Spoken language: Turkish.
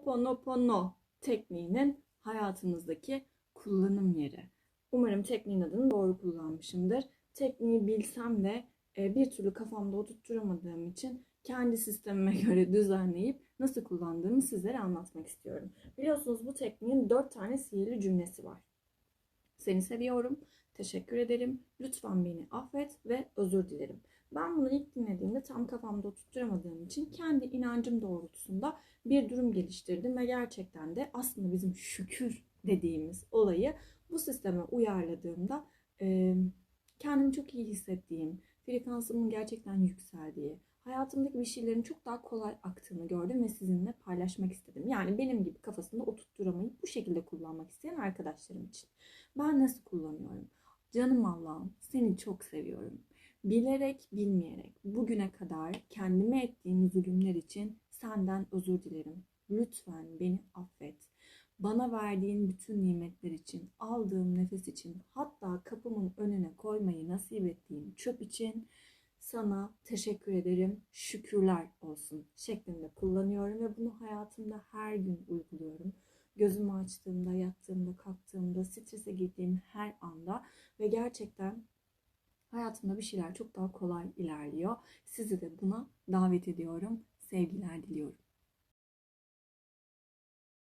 Ho'oponopono tekniğinin hayatımızdaki kullanım yeri. Umarım tekniğin adını doğru kullanmışımdır. Tekniği bilsem de e, bir türlü kafamda oturtturamadığım için kendi sistemime göre düzenleyip nasıl kullandığımı sizlere anlatmak istiyorum. Biliyorsunuz bu tekniğin dört tane sihirli cümlesi var. Seni seviyorum, teşekkür ederim, lütfen beni affet ve özür dilerim. Ben bunu ilk dinlediğimde tam kafamda oturtturamadığım için kendi inancım doğrultusunda bir durum geliştirdim ve gerçekten de aslında bizim şükür dediğimiz olayı bu sisteme uyarladığımda kendimi çok iyi hissettiğim, frekansımın gerçekten yükseldiği, hayatımdaki bir şeylerin çok daha kolay aktığını gördüm ve sizinle paylaşmak istedim. Yani benim gibi kafasında oturtturamayıp bu şekilde kullanmak isteyen arkadaşlarım için. Ben nasıl kullanıyorum? Canım Allah'ım seni çok seviyorum. Bilerek bilmeyerek bugüne kadar kendime ettiğim zulümler için senden özür dilerim. Lütfen beni affet. Bana verdiğin bütün nimetler için, aldığım nefes için, hatta kapımın önüne koymayı nasip ettiğin çöp için sana teşekkür ederim, şükürler olsun şeklinde kullanıyorum ve bunu hayatımda her gün uyguluyorum. Gözümü açtığımda, yattığımda, kalktığımda, strese girdiğim her anda ve gerçekten hayatımda bir şeyler çok daha kolay ilerliyor. Sizi de buna davet ediyorum. Sevgiler diliyorum.